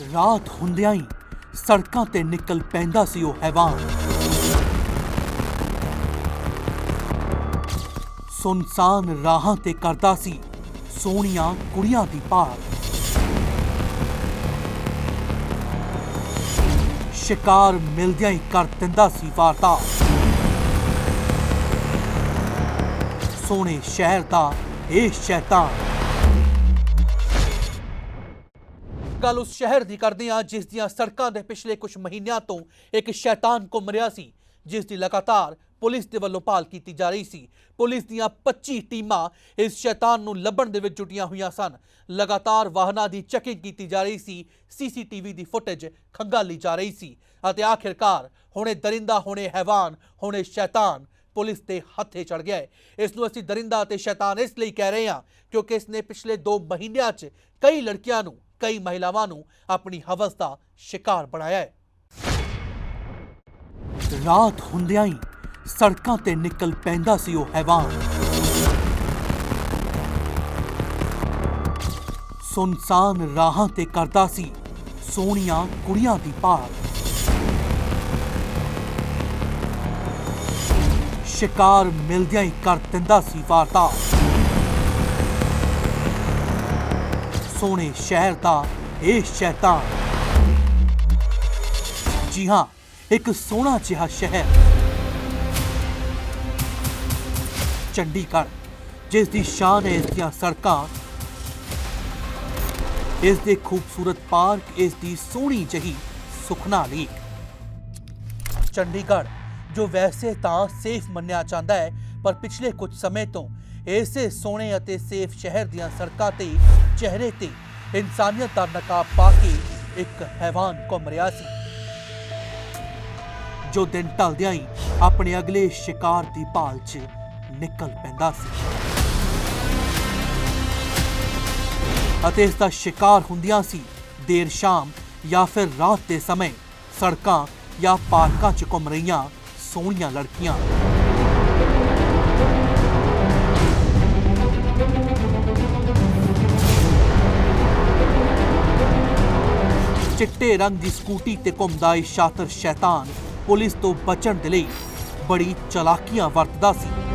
ਰਾਤ ਹੁੰਦਿਆਂ ਹੀ ਸੜਕਾਂ ਤੇ ਨਿਕਲ ਪੈਂਦਾ ਸੀ ਉਹ ਹੈਵਾਨ। ਸੁਨਸਾਨ ਰਾਹਾਂ ਤੇ ਕਰਦਾ ਸੀ ਸੋਹਣੀਆਂ ਕੁੜੀਆਂ ਦੀ ਭਾਲ। ਸ਼ਿਕਾਰ ਮਿਲਦਿਆਂ ਹੀ ਕਰ ਦਿੰਦਾ ਸੀ ਵਾਰਤਾ ਸੋਹਣੇ ਸ਼ਹਿਰ ਦਾ ਇਹ ਸ਼ੈਤਾਨ ਗੱਲ ਉਸ ਸ਼ਹਿਰ ਦੀ ਕਰਦੇ ਹਾਂ ਜਿਸ ਦੀਆਂ ਸੜਕਾਂ ਦੇ ਪਿਛਲੇ ਕੁਝ ਮਹੀਨਿਆਂ ਤੋਂ ਇੱਕ ਸ਼ੈਤਾਨ ਘੁੰਮ ਰਿਹਾ ਸੀ, ਜਿਸ ਦੀ ਲਗਾਤਾਰ ਪੁਲਿਸ ਦੇ ਵੱਲੋਂ ਭਾਲ ਕੀਤੀ ਜਾ ਰਹੀ ਸੀ। ਪੁਲਿਸ ਦੀਆਂ 25 ਟੀਮਾਂ ਇਸ ਸ਼ੈਤਾਨ ਨੂੰ ਲੱਭਣ ਦੇ ਵਿੱਚ ਜੁਟੀਆਂ ਹੋਈਆਂ ਸਨ। ਲਗਾਤਾਰ ਵਾਹਨਾਂ ਦੀ ਚੈਕਿੰਗ ਕੀਤੀ ਜਾ ਰਹੀ ਸੀ, ਸੀਸੀਟੀਵੀ ਦੀ ਫੁਟੇਜ ਖੰਗਾਲੀ ਜਾ ਰਹੀ ਸੀ ਅਤੇ ਆਖਿਰਕਾਰ ਹੁਣੇ ਦਰਿੰਦਾ, ਹੁਣੇ ਹੈਵਾਨ, ਹੁਣੇ ਸ਼ੈਤਾਨ ਪੁਲਿਸ ਦੇ ਹੱਥੇ ਚੜ ਗਿਆ ਹੈ। ਇਸ ਨੂੰ ਅਸੀਂ ਦਰਿੰਦਾ ਅਤੇ ਸ਼ੈਤਾਨ ਇਸ ਲਈ ਕਹਿ ਰਹੇ ਹਾਂ ਕਿਉਂਕਿ ਇਸ ਨੇ ਪਿਛਲੇ 2 ਮਹੀਨਿਆਂ 'ਚ ਕਈ ਲੜਕੀਆਂ ਨੂੰ, ਕਈ ਮਹਿਲਾਵਾਂ ਨੂੰ ਆਪਣੀ ਹਵਸ ਦਾ ਸ਼ਿਕਾਰ ਬਣਾਇਆ ਹੈ। ਰਾਤ ਹੁੰਦਿਆਂ ਹੀ ਸੜਕਾਂ ਤੇ ਨਿਕਲ ਪੈਂਦਾ ਸੀ ਉਹ ਹੈਵਾਨ। ਸੁਨਸਾਨ ਰਾਹਾਂ ਤੇ ਕਰਦਾ ਸੀ ਸੋਹਣੀਆਂ ਕੁੜੀਆਂ ਦੀ ਭਾਲ। ਸ਼ਿਕਾਰ ਮਿਲਦਿਆਂ ਹੀ ਕਰ ਦਿੰਦਾ ਸੀ ਵਾਰਤਾ। ਸੋਹਣੇ ਸ਼ਹਿਰ ਦਾ ਇਹ ਸ਼ੈਤਾਨ। ਜੀ ਹਾਂ, ਇੱਕ ਸੋਹਣਾ ਜਿਹਾ ਸ਼ਹਿਰ। ਚੰਡੀਗੜ੍ਹ, ਜਿਸ ਦੀ ਸ਼ਾਨ ਹੈ ਇਸ ਦੀਆਂ ਸੜਕਾਂ। ਇਸ ਦੇ ਖੂਬਸੂਰਤ ਪਾਰਕ, ਇਸ ਦੀ ਸੋਹਣੀ ਜਹੀ ਸੁਖਨਾ ਲੇਕ। ਚੰਡੀਗੜ੍ਹ ਜੋ ਵੈਸੇ ਤਾਂ ਸੇਫ ਮੰਨਿਆ ਜਾਂਦਾ ਹੈ, ਪਰ ਪਿਛਲੇ ਕੁਝ ਸਮੇਂ ਤੋਂ ਇਸੇ ਸੋਹਣੇ ਅਤੇ ਸੇਫ ਸ਼ਹਿਰ ਦੀਆਂ ਸੜਕਾਂ ਤੇ ਚਿਹਰੇ ਤੇ ਇਨਸਾਨੀਅਤ ਦਾ ਨਕਾਬ ਪਾ ਕੇ ਇੱਕ ਹੈਵਾਨ ਘੁੰਮ ਰਿਹਾ ਸੀ, ਜੋ ਦਿਨ ਢਲਦਿਆਂ ਹੀ ਆਪਣੇ ਅਗਲੇ ਸ਼ਿਕਾਰ ਦੀ ਭਾਲ 'ਚ ਨਿਕਲ ਪੈਂਦਾ ਸੀ। ਅਤੇ ਇਸ ਦਾ ਸ਼ਿਕਾਰ ਹੁੰਦਿਆਂ ਸੀ ਦੇਰ ਸ਼ਾਮ ਜਾਂ ਫਿਰ ਰਾਤ ਦੇ ਸਮੇਂ ਸੜਕਾਂ ਜਾਂ ਪਾਰਕਾਂ 'ਚ ਘੁੰਮ ਰਹੀਆਂ ਸੋਹਣੀਆਂ ਲੜਕੀਆਂ। ਚਿੱਟੇ ਰੰਗ ਦੀ ਸਕੂਟੀ ਤੇ ਘੁੰਮਦਾ ਇਹ ਸ਼ਾਤਰ ਸ਼ੈਤਾਨ ਪੁਲਿਸ ਤੋਂ ਬਚਣ ਦੇ ਲਈ ਬੜੀ ਚਲਾਕੀਆਂ ਵਰਤਦਾ ਸੀ।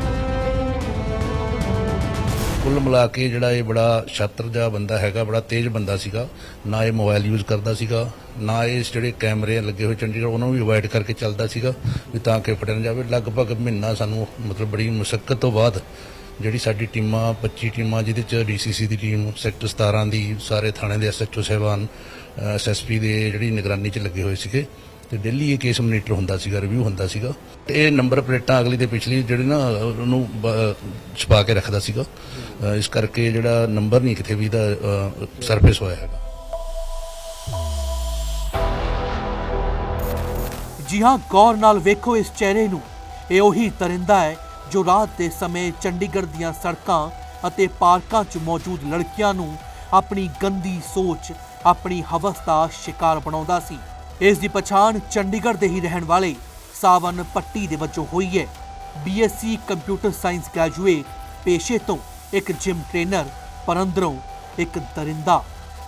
ਕੁੱਲ ਮਿਲਾ ਕੇ ਜਿਹੜਾ ਇਹ ਬੜਾ ਛਾਤਰ ਜਿਹਾ ਬੰਦਾ ਹੈਗਾ, ਬੜਾ ਤੇਜ਼ ਬੰਦਾ ਸੀਗਾ, ਨਾ ਇਹ ਮੋਬਾਈਲ ਯੂਜ਼ ਕਰਦਾ ਸੀਗਾ, ਨਾ ਇਹ ਜਿਹੜੇ ਕੈਮਰੇ ਲੱਗੇ ਹੋਏ ਚੰਡੀਗੜ੍ਹ, ਉਹਨਾਂ ਨੂੰ ਵੀ ਅਵਾਇਡ ਕਰਕੇ ਚੱਲਦਾ ਸੀਗਾ, ਵੀ ਤਾਂ ਕਿ ਫੜਿਆ ਨਾ ਜਾਵੇ। ਲਗਭਗ ਮਹੀਨਾ ਸਾਨੂੰ, ਮਤਲਬ ਬੜੀ ਮੁਸ਼ਕਲ ਤੋਂ ਬਾਅਦ ਜਿਹੜੀ ਸਾਡੀ ਟੀਮਾਂ 25 ਟੀਮਾਂ, ਜਿਹਦੇ ਚ ਡੀਸੀਸੀ ਦੀ ਟੀਮ, ਸੈਕਟਰ 17 ਦੀ, ਸਾਰੇ ਥਾਣੇ ਦੇ ਐਸਐਚਓ ਸਾਹਿਬਾਨ ਐਸਐਸਪੀ ਦੇ ਜਿਹੜੀ ਨਿਗਰਾਨੀ ਚ ਲੱਗੇ ਹੋਏ ਸੀਗੇ ਤੇ ਡੇਲੀ ਇਹ ਕੇਸ ਮੋਨੀਟਰ ਹੁੰਦਾ ਸੀਗਾ ਰਿਵਿਊ ਹੁੰਦਾ ਸੀਗਾ। ਤੇ ਇਹ ਨੰਬਰ ਪਲੇਟਾਂ ਅਗਲੀ ਤੇ ਪਿਛਲੀ ਜਿਹੜੇ ਨਾ, ਉਹਨੂੰ ਬ- ਛੁਪਾ ਕੇ ਰੱਖਦਾ ਸੀਗਾ। ਇਸ ਕਰਕੇ ਜਿਹੜਾ ਨੰਬਰ ਨਹੀਂ ਕਿਤੇ ਵੀ ਦਾ ਸਰਫੇਸ ਹੋਇਆ ਹੈਗਾ। ਜੀ ਹਾਂ, ਗੌਰ ਨਾਲ ਵੇਖੋ ਇਸ ਚਿਹਰੇ ਨੂੰ। ਇਹ ਉਹੀ ਤਰਿੰਦਾ ਹੈ ਜੋ ਰਾਤ ਦੇ ਸਮੇਂ ਚੰਡੀਗੜ੍ਹ ਦੀਆਂ ਸੜਕਾਂ ਅਤੇ ਪਾਰਕਾਂ 'ਚ ਮੌਜੂਦ ਲੜਕੀਆਂ ਨੂੰ ਆਪਣੀ ਗੰਦੀ ਸੋਚ, ਆਪਣੀ ਹਵਸ ਦਾ ਸ਼ਿਕਾਰ ਬਣਾਉਂਦਾ ਸੀ। ਇਸ ਦੀ ਪਛਾਣ ਚੰਡੀਗੜ੍ਹ ਦੇ ਹੀ ਰਹਿਣ ਵਾਲੇ ਸਾਵਨ ਪੱਟੀ ਦੇ ਵਜੋਂ ਹੋਈ ਹੈ। ਬੀਐਸਸੀ ਕੰਪਿਊਟਰ ਸਾਇੰਸ ਗ੍ਰੈਜੂਏਟ ਪੇਸ਼ੇ ਤੋਂ ਇੱਕ ਜਿਮ ਟ੍ਰੇਨਰ ਪਰ ਅੰਦਰੋਂ ਇੱਕ ਦਰਿੰਦਾ।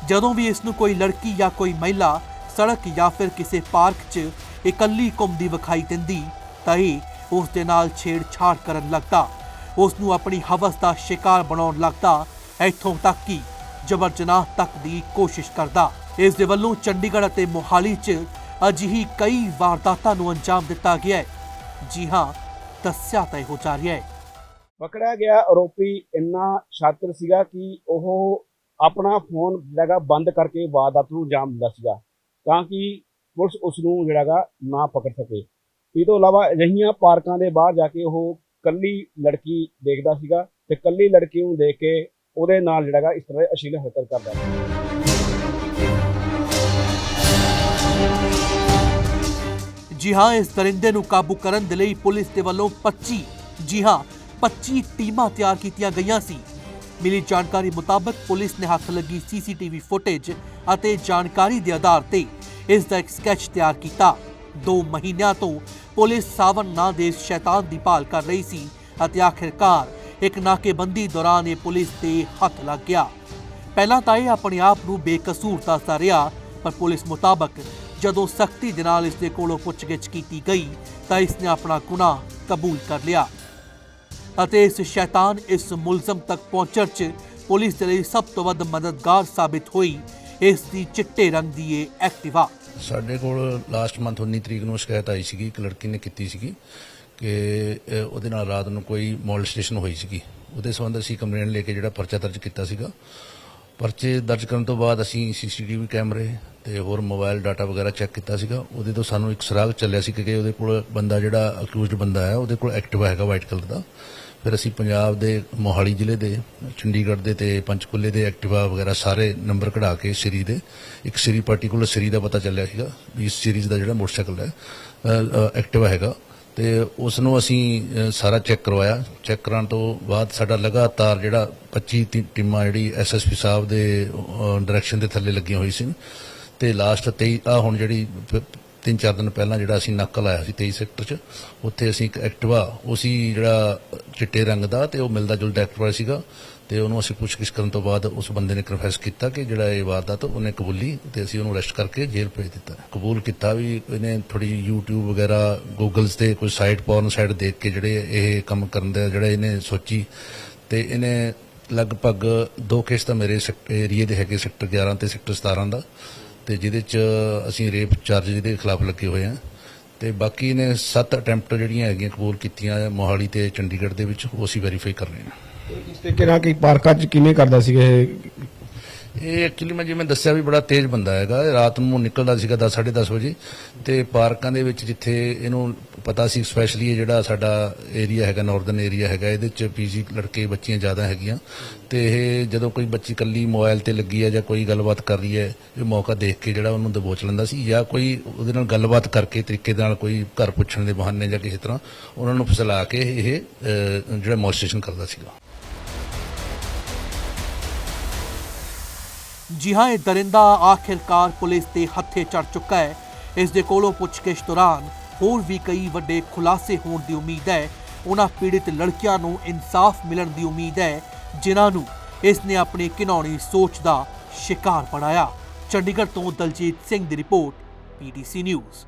ਜਦੋਂ ਵੀ ਇਸ ਨੂੰ ਕੋਈ ਲੜਕੀ ਜਾਂ ਕੋਈ ਮਹਿਲਾ ਸੜਕ ਜਾਂ ਫਿਰ ਕਿਸੇ ਪਾਰਕ 'ਚ ਇਕੱਲੀ ਘੁੰਮਦੀ ਵਿਖਾਈ ਦਿੰਦੀ, ਤਾਂ ਇਹ ਉਸ ਦੇ ਨਾਲ ਛੇੜਛਾੜ ਕਰਨ ਲੱਗਦਾ। ਉਸ ਨੂੰ ਆਪਣੀ ਹਵਸ ਦਾ ਸ਼ਿਕਾਰ ਬਣਾਉਣ ਲੱਗਦਾ, ਇੱਥੋਂ ਤੱਕ ਕਿ ਜਬਰ ਜਨਾਹ ਤੱਕ ਦੀ ਕੋਸ਼ਿਸ਼ ਕਰਦਾ। ਇਸ ਦੇ ਵੱਲੋਂ ਚੰਡੀਗੜ੍ਹ ਅਤੇ ਮੋਹਾਲੀ 'ਚ ਅਜਿਹੀ ਕਈ ਵਾਰਦਾਤਾਂ ਨੂੰ ਅੰਜਾਮ ਦਿੱਤਾ ਗਿਆ ਹੈ। ਜੀ ਹਾਂ, ਦੱਸਿਆ ਤਾਂ ਇਹੋ ਜਾ ਰਿਹਾ ਹੈ। ਪਕੜਿਆ ਗਿਆ ਆਰੋਪੀ ਇੰਨਾ ਸ਼ਾਤਰ ਸੀਗਾ ਕਿ ਉਹ ਆਪਣਾ ਫੋਨ ਜਿਹੜਾਗਾ ਬੰਦ ਕਰਕੇ ਵਾਰਦਾਤ ਨੂੰ ਅੰਜਾਮ ਦਿੰਦਾ ਸੀਗਾ, ਤਾਂ ਕਿ ਪੁਲਿਸ ਉਸ ਨੂੰ ਜਿਹੜਾਗਾ ਨਾ ਪਕੜ ਸਕੇ। ਇਹ ਤੋਂ ਇਲਾਵਾ ਅਜਿਹੀਆਂ ਪਾਰਕਾਂ ਦੇ ਬਾਹਰ ਜਾ ਕੇ ਉਹ ਕੱਲੀ ਲੜਕੀ ਦੇਖਦਾ ਸੀਗਾ ਤੇ ਕੱਲੀ ਲੜਕੀ ਨੂੰ ਦੇਖ ਕੇ ਉਹਦੇ ਨਾਲ ਜਿਹੜਾਗਾ ਇਸ ਤਰ੍ਹਾਂ ਦੀ ਅਸ਼ਲੀਲ ਹਰਕਤ ਕਰਦਾ ਸੀ। ਜੀ ਹਾਂ, ਇਸ ਦਰਿੰਦੇ ਨੂੰ ਕਾਬੂ ਕਰਨ ਦੇ ਲਈ ਪੁਲਿਸ ਦੇ ਵੱਲੋਂ 25 ਜੀ ਹਾਂ 25 ਟੀਮਾਂ ਤਿਆਰ ਕੀਤੀਆਂ ਗਈਆਂ ਸੀ। ਮਿਲੀ ਜਾਣਕਾਰੀ ਮੁਤਾਬਕ ਪੁਲਿਸ ਨੇ ਹੱਥ ਲੱਗੀ ਸੀਸੀਟੀਵੀ ਫੁਟੇਜ ਅਤੇ ਜਾਣਕਾਰੀ ਦੇ ਆਧਾਰ ਤੇ ਇਸ ਦਾ ਇੱਕ ਸਕੈਚ ਤਿਆਰ ਕੀਤਾ। 2 ਮਹੀਨਿਆਂ ਤੋਂ ਪੁਲਿਸ ਸਾਵਨ ਨਾਂ ਦੇ ਸ਼ੈਤਾਨ ਦੀ ਭਾਲ ਕਰ ਰਹੀ ਸੀ ਅਤੇ ਆਖਿਰਕਾਰ ਇੱਕ ਨਾਕੇਬੰਦੀ ਦੌਰਾਨ ਇਹ ਪੁਲਿਸ ਦੇ ਹੱਥ ਲੱਗ ਗਿਆ। ਪਹਿਲਾਂ ਤਾਂ ਇਹ ਆਪਣੇ ਆਪ ਨੂੰ ਬੇਕਸੂਰ ਦੱਸਦਾ ਰਿਹਾ, ਪਰ ਪੁਲਿਸ ਮੁਤਾਬਕ ਜਦੋਂ ਸਖਤੀ ਦੇ ਨਾਲ ਇਸ ਦੇ ਕੋਲੋਂ ਪੁੱਛਗਿੱਛ ਕੀਤੀ ਗਈ, ਤਾਂ ਇਸ ਨੇ ਆਪਣਾ ਗੁਨਾਹ ਕਬੂਲ ਕਰ ਲਿਆ। ਅਤੇ ਇਸ ਸ਼ੈਤਾਨ ਇਸ ਮੁਲਜ਼ਮ ਤੱਕ ਪਹੁੰਚਣ 'ਚ ਪੁਲਿਸ ਦੇ ਲਈ ਸਭ ਤੋਂ ਵੱਧ ਮਦਦਗਾਰ ਸਾਬਿਤ ਹੋਈ। ਇਸ ਦੀ ਚਿੱਟੇ ਰੰਗ ਦੀ ਇਹ ਐਕਟਿਵਾ। ਸਾਡੇ ਕੋਲ ਲਾਸਟ ਮੰਥ 19 ਤਰੀਕ ਨੂੰ ਸ਼ਿਕਾਇਤ ਆਈ ਸੀਗੀ, ਇੱਕ ਲੜਕੀ ਨੇ ਕੀਤੀ ਸੀਗੀ ਕਿ ਉਹਦੇ ਨਾਲ ਰਾਤ ਨੂੰ ਕੋਈ ਮੋਲਸਟੇਸ਼ਨ ਹੋਈ ਸੀਗੀ। ਉਹਦੇ ਸੰਬੰਧ ਅਸੀਂ ਕੰਪਲੇਂਟ ਲੈ ਕੇ ਜਿਹੜਾ ਪਰਚਾ ਦਰਜ ਕੀਤਾ ਸੀਗਾ, ਪਰਚੇ ਦਰਜ ਕਰਨ ਤੋਂ ਬਾਅਦ ਅਸੀਂ ਸੀਸੀਟੀਵੀ ਕੈਮਰੇ ਤੇ ਹੋਰ ਮੋਬਾਈਲ ਡਾਟਾ ਵਗੈਰਾ ਚੈੱਕ ਕੀਤਾ ਸੀਗਾ। ਉਹਦੇ ਤੋਂ ਸਾਨੂੰ ਇੱਕ ਸਰਾਗ ਚੱਲਿਆ ਸੀ ਕਿ ਉਹਦੇ ਕੋਲ ਬੰਦਾ ਜਿਹੜਾ ਅਕਿਊਜ਼ਡ ਬੰਦਾ ਹੈ, ਉਹਦੇ ਕੋਲ ਐਕਟਿਵਾ ਹੈਗਾ ਵਾਈਟ ਕਲਰ ਦਾ। ਫਿਰ ਅਸੀਂ ਪੰਜਾਬ ਦੇ ਮੋਹਾਲੀ ਜ਼ਿਲ੍ਹੇ ਦੇ, ਚੰਡੀਗੜ੍ਹ ਦੇ ਤੇ ਪੰਚਕੁਲੇ ਦੇ ਐਕਟਿਵਾ ਵਗੈਰਾ ਸਾਰੇ ਨੰਬਰ ਕਢਾ ਕੇ ਸ੍ਰੀ ਦੇ, ਇੱਕ ਸ੍ਰੀ ਪਾਰਟਿਕੂਲਰ ਸ੍ਰੀ ਦਾ ਪਤਾ ਚੱਲਿਆ ਸੀਗਾ ਵੀ ਇਸ ਸੀਰੀਜ਼ ਦਾ ਜਿਹੜਾ ਮੋਟਰਸਾਈਕਲ ਹੈ ਐਕਟਿਵਾ ਹੈਗਾ। ਤੇ ਉਸ ਨੂੰ ਅਸੀਂ ਸਾਰਾ ਚੈੱਕ ਕਰਵਾਇਆ। ਚੈੱਕ ਕਰਾਉਣ ਤੋਂ ਬਾਅਦ ਸਾਡਾ ਲਗਾਤਾਰ ਜਿਹੜਾ 25 ਟੀ- ਟੀਮਾਂ ਜਿਹੜੀ ਐਸਐਸਪੀ ਸਾਹਿਬ ਦੇ ਡਾਇਰੈਕਸ਼ਨ ਦੇ ਥੱਲੇ ਲੱਗੀਆਂ ਹੋਈ ਸੀ। ਤੇ ਲਾਸਟ 23 ਆ ਹੁਣ ਜਿਹੜੀ ਤਿੰਨ ਚਾਰ ਦਿਨ ਪਹਿਲਾਂ ਜਿਹੜਾ ਅਸੀਂ ਨੱਕ ਆਇਆ ਸੀ 23 ਸੈਕਟਰ 'ਚ, ਉੱਥੇ ਅਸੀਂ ਇੱਕ ਐਕਟਿਵਾ, ਉਸੀ ਜਿਹੜਾ ਚਿੱਟੇ ਰੰਗ ਦਾ ਤੇ ਉਹ ਮਿਲਦਾ ਜੁਲਦਾ ਐਕਟਿਵਾ ਸੀਗਾ ਤੇ ਉਹਨੂੰ ਅਸੀਂ ਪੁੱਛਗਿੱਛ ਕਰਨ ਤੋਂ ਬਾਅਦ ਉਸ ਬੰਦੇ ਨੇ ਕਨਫੈਸ ਕੀਤਾ ਕਿ ਜਿਹੜਾ ਇਹ ਵਾਰਦਾਤ ਉਹਨੇ ਕਬੂਲੀ ਤੇ ਅਸੀਂ ਉਹਨੂੰ ਅਰੈਸਟ ਕਰਕੇ ਜੇਲ੍ਹ ਭੇਜ ਦਿੱਤਾ। ਕਬੂਲ ਕੀਤਾ ਵੀ ਇਹਨੇ ਥੋੜੀ YouTube ਵਗੈਰਾ ਗੂਗਲਸ ਤੇ ਕੋਈ ਸਾਈਟ ਪੌਰਨ ਸਾਈਟ ਦੇਖ ਕੇ ਜਿਹੜੇ ਇਹ ਕੰਮ ਕਰਨ ਦਾ ਜਿਹੜਾ ਇਹਨੇ ਸੋਚੀ ਤੇ ਇਹਨੇ ਲਗਭਗ ਦੋ ਕੇਸ ਤਾਂ ਮੇਰੇ ਏਰੀਏ ਦੇ ਹੈਗੇ ਸੈਕਟਰ 11 ਤੇ ਸੈਕਟਰ 17 ਦਾ। ਤੇ ਜਿਹਦੇ ਚ ਅਸੀਂ ਰੇਪ ਚਾਰਜ ਦੇ ਖਿਲਾਫ ਲੱਗੇ ਹੋਏ ਆ ਤੇ ਬਾਕੀ ਨੇ ਸੱਤ ਅਟੈਂਪਟ ਜਿਹੜੀਆਂ ਹੈਗੀਆਂ ਕਬੂਲ ਕੀਤੀਆਂ ਮੋਹਾਲੀ ਤੇ ਚੰਡੀਗੜ੍ਹ ਦੇ ਵਿੱਚ, ਉਹ ਅਸੀਂ ਵੈਰੀਫਾਈ ਕਰ ਰਹੇ ਹਾਂ। ਇਸ ਤਰੀਕੇ ਨਾਲ ਕਿ ਪਾਰਕਾਂ 'ਚ ਕਿਵੇਂ ਕਰਦਾ ਸੀਗਾ ਇਹ ਇਹ ਐਕਚੁਅਲੀ ਮੈਂ ਜਿਵੇਂ ਦੱਸਿਆ ਵੀ ਬੜਾ ਤੇਜ਼ ਬੰਦਾ ਹੈਗਾ। ਰਾਤ ਨੂੰ ਨਿਕਲਦਾ ਸੀਗਾ 10 10:30 ਵਜੇ ਤੇ ਪਾਰਕਾਂ ਦੇ ਵਿੱਚ ਜਿੱਥੇ ਇਹਨੂੰ ਪਤਾ ਸੀ ਸਪੈਸ਼ਲੀ ਇਹ ਜਿਹੜਾ ਸਾਡਾ ਏਰੀਆ ਹੈਗਾ ਨਾਰਥਰਨ ਏਰੀਆ ਹੈਗਾ, ਇਹਦੇ ਚ ਪੀਜੀ ਲੜਕੇ, ਬੱਚੀਆਂ ਜ਼ਿਆਦਾ ਹੈਗੀਆਂ ਤੇ ਇਹ ਜਦੋਂ ਕੋਈ ਬੱਚੀ ਕੱਲੀ ਮੋਬਾਈਲ ਤੇ ਲੱਗੀ ਹੈ ਜਾਂ ਕੋਈ ਗੱਲਬਾਤ ਕਰ ਰਹੀ ਹੈ, ਇਹ ਮੌਕਾ ਦੇਖ ਕੇ ਜਿਹੜਾ ਉਹਨੂੰ ਦਬੋਚ ਲੈਂਦਾ ਸੀ ਜਾਂ ਕੋਈ ਉਹਦੇ ਨਾਲ ਗੱਲਬਾਤ ਕਰਕੇ ਤਰੀਕੇ ਦੇ ਨਾਲ ਕੋਈ ਘਰ ਪੁੱਛਣ ਦੇ ਬਹਾਨੇ ਜਾਂ ਕਿਸੇ ਤਰ੍ਹਾਂ ਉਹਨਾਂ ਨੂੰ ਫਸਲਾ ਕੇ ਇਹ ਜਿਹੜਾ ਮੋਸਟੇਸ਼ਨ ਕਰਦਾ ਸੀਗਾ। ਜੀ ਹਾਂ ਇਹ ਦਰਿੰਦਾ ਆਖਿਰਕਾਰ ਪੁਲਿਸ ਦੇ ਹੱਥੇ ਚੜ ਚੁੱਕਾ ਹੈ, ਇਸ ਦੇ ਕੋਲੋਂ ਪੁੱਛਗਿੱਛ ਦੌਰਾਨ ਹੋਰ ਵੀ ਕਈ ਵੱਡੇ ਖੁਲਾਸੇ ਹੋਣ ਦੀ ਉਮੀਦ ਹੈ। ਉਹਨਾਂ ਪੀੜਿਤ ਲੜਕੀਆਂ ਨੂੰ ਇਨਸਾਫ ਮਿਲਣ ਦੀ ਉਮੀਦ ਹੈ, ਜਿਨ੍ਹਾਂ ਨੂੰ ਇਸ ਨੇ ਆਪਣੀ ਘਿਨੌਣੀ ਸੋਚ ਦਾ ਸ਼ਿਕਾਰ ਬਣਾਇਆ। ਚੰਡੀਗੜ੍ਹ ਤੋਂ ਦਲਜੀਤ ਸਿੰਘ ਦੀ ਰਿਪੋਰਟ ਪੀਡੀਸੀ ਨਿਊਜ਼।